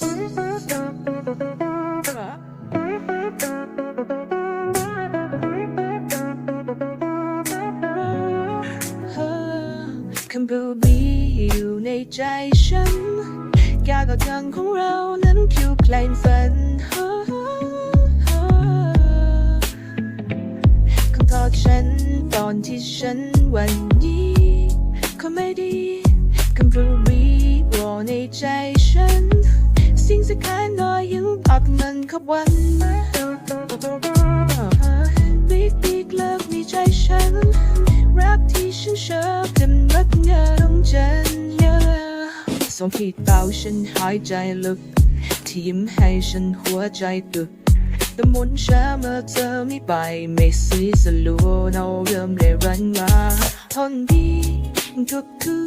คำบูบีอยู่ในใจฉันการกอดกันของเรานั้นคิวไกลฝันคำตอบฉันตอนที่ฉันวัน สิ่งสำคัญน้อยยังปักมันขับวันบิ๊กบิ๊กเลิกในใจฉันรักที่ฉันชอบแต่มักเงาลงจันเยอะส่งขีดเป่าฉันหายใจลึกที่ยิ้มให้ฉันหัวใจตึกแต่หมุนช้าเมื่อเธอไม่ไปไม่ซีสลัวเราเริ่มเลยรันมาทนดีก็คือ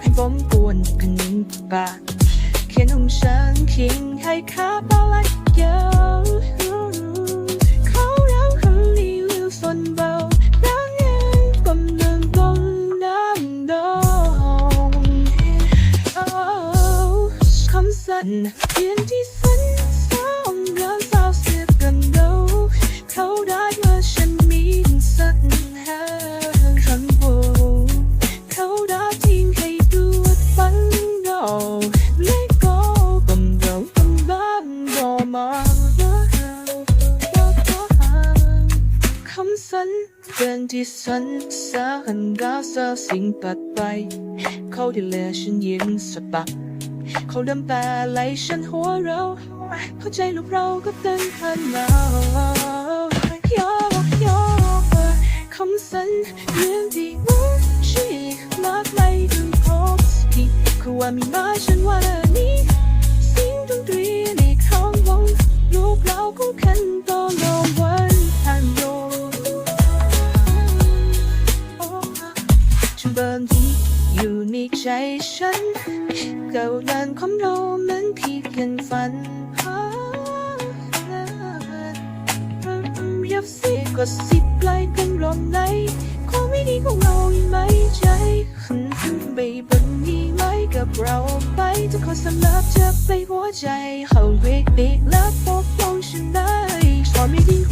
ให้ผมกวนกันนินปาก เขียนของฉันคิงให้ขาเบาไหลเยอะเขาเราคนนี้ลืมฝนเบารักยังกำลังลงน้ำดงคำสั่นเพียงที่ฝัน สัญเตือนที่สันสาหันดาสาสิ่งปัดไป เขาที่เหลือฉันยิ้มสบัดเขาดำตาไหลฉันหัวเราเข้าใจลูกเราก็เต้นพันมาโยโยคำสัญเรื่องที่ว่าชีมากไม่ถึงพบที่คือว่ามีมาฉันว่านี้ สิ่งดนตรีในข้างวงลูกเราคงคัน เบิ่มที่อยู่ในใจฉัน เก่าดันความเรามันผิดกันฝันยับเสียก็สิบปลายกันลมไหนความไม่ดีของเรายังไม่ใจไปบนนี้ไหมกับเราไปทุกคนสำหรับเธอไปหัวใจเขาเรียกเด็กและปกป้องฉันได้ความไม่ดี